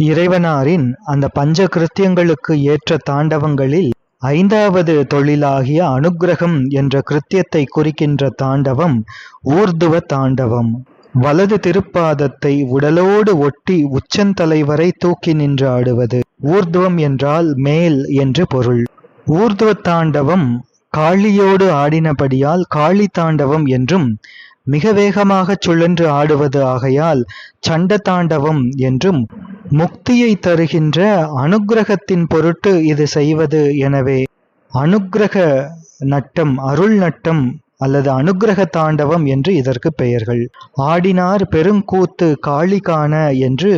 இறைவனாரின் அந்த பஞ்ச கிருத்தியங்களுக்கு ஏற்ற தாண்டவங்களில் ஐந்தாவது தொழிலாகிய அனுக்கிரகம் என்ற கிருத்தியத்தை குறிக்கின்ற தாண்டவம் ஊர்துவ தாண்டவம். வலது திருப்பாதத்தை உடலோடு ஒட்டி உச்சந்தலை வரை தூக்கி நின்று ஆடுவது ஊர்துவம் என்றால் மேல் என்று பொருள். ஊர்துவ தாண்டவம் காளியோடு ஆடினபடியால் காளி தாண்டவம் என்றும் மிக வேகமாக சுழன்று ஆடுவது ஆகையால் சண்ட தாண்டவம் என்றும் முக்தியை தருகின்ற அனுக்கிரகத்தின் பொருட்டு இது செய்வது எனவே அனுக்கிரக நட்டம் அருள் நட்டம் அல்லது அனுக்கிரக தாண்டவம் என்று இதற்கு பெயர்கள். ஆடினார் பெருங்கூத்து காளி காண என்று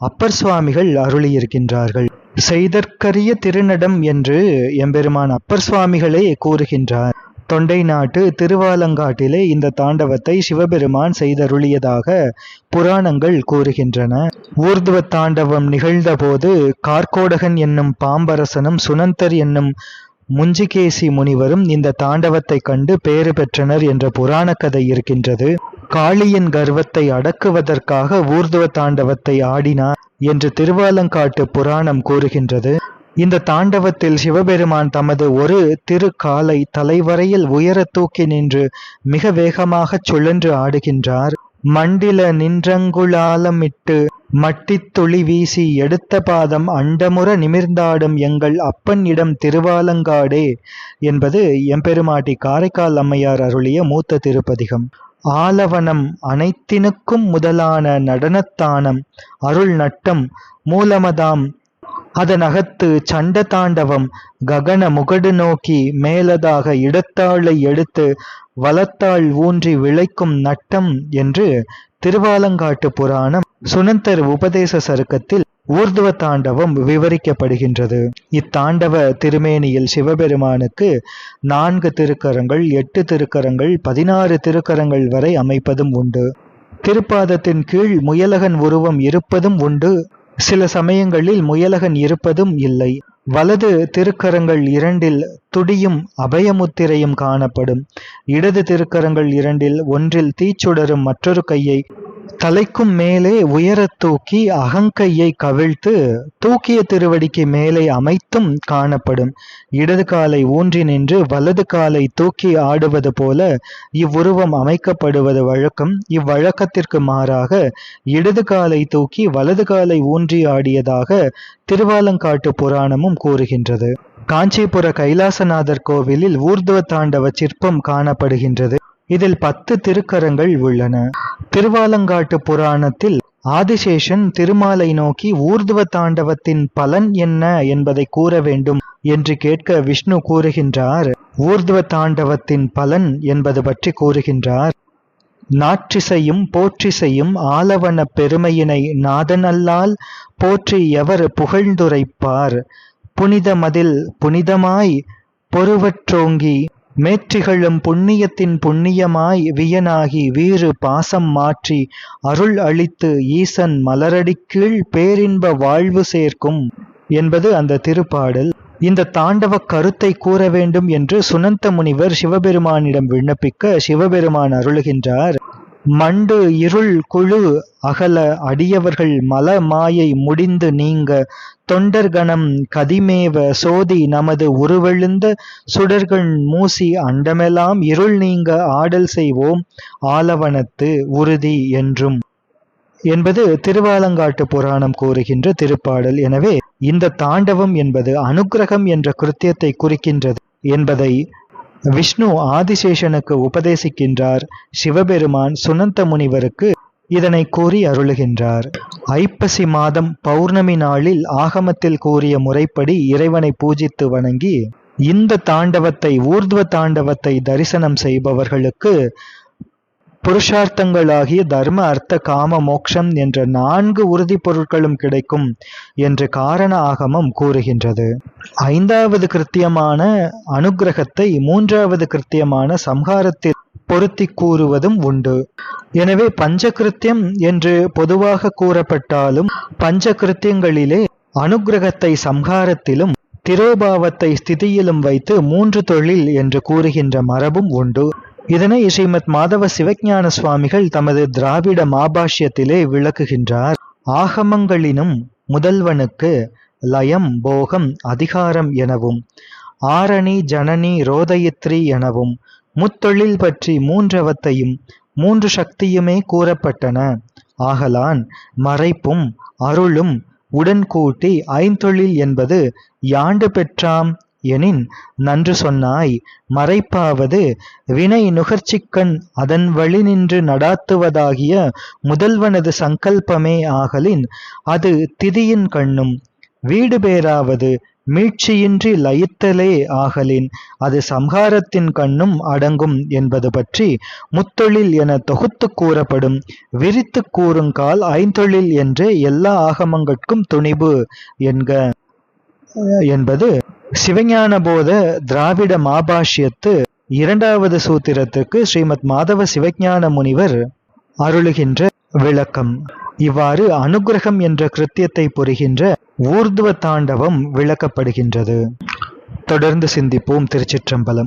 அப்பர் சுவாமிகள் அருளியிருக்கின்றார்கள். செய்தற்கரிய திருநடம் என்று எம்பெருமான் அப்பர் சுவாமிகளே கூறுகின்றார். தொண்டை நாட்டு திருவாலங்காட்டிலே இந்த தாண்டவத்தை சிவபெருமான் செய்தருளியதாக புராணங்கள் கூறுகின்றன. ஊர்துவ தாண்டவம் நிகழ்ந்தபோது கார்கோடகன் என்னும் பாம்பரசனும் சுனந்தர் என்னும் முஞ்சிகேசி முனிவரும் இந்த தாண்டவத்தை கண்டு பேறு பெற்றனர் என்ற புராண கதை இருக்கின்றது. காளியின் கர்வத்தை அடக்குவதற்காக ஊர்துவ தாண்டவத்தை ஆடினார் என்று திருவாலங்காட்டு புராணம் கூறுகின்றது. இந்த தாண்டவத்தில் சிவபெருமான் தமது ஒரு திரு காலை தலைவரையில் உயர தூக்கி நின்று மிக வேகமாக சுழன்று ஆடுகின்றார். மண்டில நின்றங்குளாலமிட்டு மட்டித்துளி வீசி எடுத்த பாதம் அண்டமுற நிமிர்ந்தாடும் எங்கள் அப்பன் இடம் திருவாலங்காடே என்பது எம்பெருமாட்டி காரைக்கால் அம்மையார் அருளிய மூத்த திருப்பதிகம். ஆலவனம் அனைத்தினுக்கும் முதலான நடனத்தானம் அருள் நட்டம் மூலமதாம் அதனகத்து சண்ட தாண்டவம் ககன முகடு நோக்கி மேலதாக இடத்தாளை எடுத்து வலத்தாள் ஊன்றி விளைக்கும் நட்டம் என்று திருவாலங்காட்டு புராணம் சுனந்தர் உபதேச சருக்கத்தில் ஊர்துவ தாண்டவம் விவரிக்கப்படுகின்றது. இத்தாண்டவ திருமேனியில் சிவபெருமானுக்கு நான்கு திருக்கரங்கள் எட்டு திருக்கரங்கள் பதினாறு திருக்கரங்கள் வரை அமைப்பதும் உண்டு. திருப்பாதத்தின் கீழ் முயலகன் உருவம் இருப்பதும் உண்டு. சில சமயங்களில் முயலகன் இருப்பதும் இல்லை. வலது திருக்கரங்கள் இரண்டில் துடியும் அபயமுத்திரையும் காணப்படும். இடது திருக்கரங்கள் இரண்டில் ஒன்றில் தீச்சுடரும் மற்றொரு கையை தலைக்கும் மேலே உயரத் தூக்கி அகங்கையை கவிழ்த்து தூக்கிய திருவடிக்கு மேலே அமைத்தும் காணப்படும். இடது காலை ஊன்றி நின்று வலது காலை தூக்கி ஆடுவது போல இவ்வுருவம் அமைக்கப்படுவது வழக்கம். இவ்வழக்கத்திற்கு மாறாக இடது காலை தூக்கி வலது காலை ஊன்றி ஆடியதாக திருவாலங்காட்டு புராணமும் கூறுகின்றது. காஞ்சிபுர கைலாசநாதர் கோவிலில் ஊர்துவ தாண்டவ சிற்பம் காணப்படுகின்றது. இதில் பத்து திருக்கரங்கள் உள்ளன. திருவாலங்காட்டு புராணத்தில் ஆதிசேஷன் திருமாலை நோக்கி ஊர்துவ தாண்டவத்தின் பலன் என்ன என்பதை கூற வேண்டும் என்று கேட்க விஷ்ணு கூறுகின்றார். ஊர்துவ தாண்டவத்தின் பலன் என்பது பற்றி கூறுகின்றார். நாற்றிசையும் போற்றிசையும் ஆலவன பெருமையினை நாதனல்லால் போற்றி எவர் புகழ்ந்துரைப்பார். புனித மதில் புனிதமாய் பொறுவற்றோங்கி மேற்றிகழும் புண்ணியத்தின் புண்ணியமாய் வியனாகி வீறு பாசம் மாற்றி அருள் அளித்து ஈசன் மலரடிக்கீழ் பேரின்ப வாழ்வு சேர்க்கும் என்பது அந்த திருப்பாடல். இந்த தாண்டவ கருத்தை கூற வேண்டும் என்று சுனந்த முனிவர் சிவபெருமானிடம் விண்ணப்பிக்க சிவபெருமான் அருளுகின்றார். மண்டு இருள் குழு அகல அடியவர்கள் மல மாயை முடிந்து நீங்க தொண்டர்கணம் கதிமேவ சோதி நமது உருவெழுந்த சுடர்கள் மூசி அண்டமெல்லாம் இருள் நீங்க ஆடல் செய்வோம் ஆலவனத்து உறுதி என்றும். என்பது திருவாலங்காட்டு புராணம் கூறுகின்ற திருப்பாடல். எனவே இந்த தாண்டவம் என்பது அனுக்கிரகம் என்ற கிருத்தியத்தை குறிக்கின்றது என்பதை விஷ்ணு ஆதிசேஷனுக்கு உபதேசிக்கின்றார். சிவபெருமான் சுனந்த முனிவருக்கு இதனை கூறி அருளுகின்றார். ஐப்பசி மாதம் பௌர்ணமி நாளில் ஆகமத்தில் கூறிய முறைப்படி இறைவனை பூஜித்து வணங்கி இந்த தாண்டவத்தை ஊர்துவ தாண்டவத்தை தரிசனம் செய்பவர்களுக்கு புருஷார்த்தங்களாகிய தர்ம அர்த்த காம மோக்ஷம் என்ற நான்கு உறுதி பொருட்களும் கிடைக்கும் என்று காரண ஆகமம் கூறுகின்றது. ஐந்தாவது கிருத்தியமான அனுக்கிரகத்தை மூன்றாவது கிருத்தியமான சம்ஹாரத்தில் பொருத்தி கூறுவதும் உண்டு. எனவே பஞ்சகிருத்தியம் என்று பொதுவாக கூறப்பட்டாலும் பஞ்சகிருத்தியங்களிலே அனுகிரகத்தை அனுக்கிரகத்தை சம்ஹாரத்திலும் திரோபாவத்தை ஸ்திதியிலும் வைத்து மூன்று தொழில் என்று கூறுகின்ற மரபும் உண்டு. இதனை ஸ்ரீமத் மாதவ சிவஞான சுவாமிகள் தமது திராவிட மாபாஷ்யத்திலே விளக்குகின்றார். ஆகமங்களினும் முதல்வனுக்கு லயம் போகம் அதிகாரம் எனவும் ஆரணி ஜனனி ரோதயித்ரி எனவும் முத்தொழில் பற்றி மூன்றவத்தையும் மூன்று சக்தியுமே கூறப்பட்டன. ஆகலான் மறைப்பும் அருளும் உடன்கூட்டி ஐந்தொழில் என்பது யாண்டு பெற்றாம்? எனின் நன்று சொன்னாய். மறைப்பாவது வினை நுகர்ச்சிக்கண் அதன் வழி நின்று நடாத்துவதாகிய முதல்வனது சங்கல்பமே ஆகலின் அது திதியின் கண்ணும். வீடு பேராவது மீட்சியின்றி லயித்தலே ஆகலின் அது சம்ஹாரத்தின் கண்ணும் அடங்கும் என்பது பற்றி முத்தொழில் என தொகுத்து கூறப்படும். விரித்து கூறுங்கால் ஐந்தொழில் என்று எல்லா ஆகமங்கட்கும் துணிவு என்க என்பது சிவஞான போத திராவிட மாபாஷ்யத்து இரண்டாவது சூத்திரத்துக்கு ஸ்ரீமத் மாதவ சிவஞான முனிவர் அருளுகின்ற விளக்கம். இவ்வாறு அனுக்கிரகம் என்ற கிருத்தியத்தை புரிகின்ற ஊர்துவ தாண்டவம் விளக்கப்படுகின்றது. தொடர்ந்து சிந்திப்போம் திருச்சிற்றம்பலம்.